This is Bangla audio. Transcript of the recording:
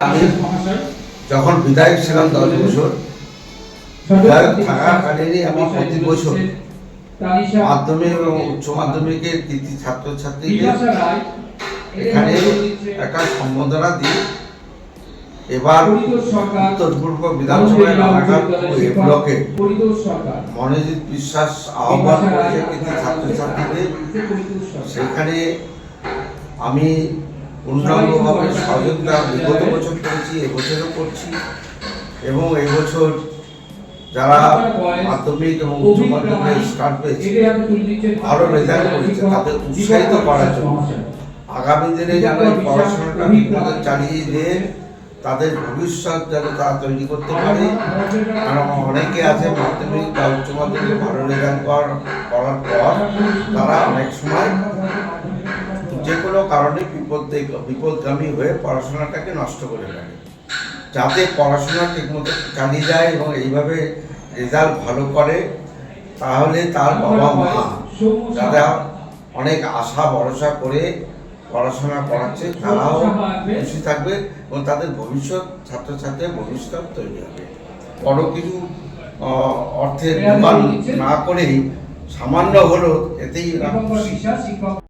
আমি যখন বিধায়ক ছিলাম দশ বছর, বিধায়ক থাকাকালীনই আমি প্রতি বছর মাধ্যমিক এবং উচ্চ মাধ্যমিকের কৃতি ছাত্রছাত্রীদের এখানে একটা সম্বোধনা দিই। এবার উত্তর পূর্ব বিধানসভায় ব্লকে মনোজিৎ বিশ্বাস আহ্বান করেছে কৃতি ছাত্রছাত্রীদের সেখানে আমি পূর্ণাঙ্গভাবে সহযোগিতা বিগত বছর করেছি, এবছরও করছি। এবং এবছর যারা মাধ্যমিক এবং উচ্চ মাধ্যমিক স্টার্ট পেয়েছে ভালো রেজাল্ট করেছে, তাদের উৎসাহিত করার জন্য। আগামী দিনে যেন এই পড়াশোনাটা ঠিকমতো চালিয়ে দিয়ে তাদের ভবিষ্যৎ যেন তারা তৈরি করতে পারে, কারণ অনেকে আছে মাধ্যমিক বা উচ্চ মাধ্যমিক ভালো রেজাল্ট করার পর তারা অনেক সময় যে কোনো কারণে বিপদ বিপদগামী হয়ে পড়াশোনাটাকে নষ্ট করে ফেলে। যাতে পড়াশোনা ঠিকমতো চালিয়ে যায় এবং এইভাবে রেজাল্ট ভালো করে তাহলে তার বাবা মা যারা অনেক আশা ভরসা করে পড়াশোনা করাচ্ছে। তারাও খুশি থাকবে এবং তাদের ভবিষ্যৎ ছাত্রছাত্রীর ভবিষ্যৎ তৈরি হবে। বড় কিছু অর্থের না করেই সামান্য হলেও এতেই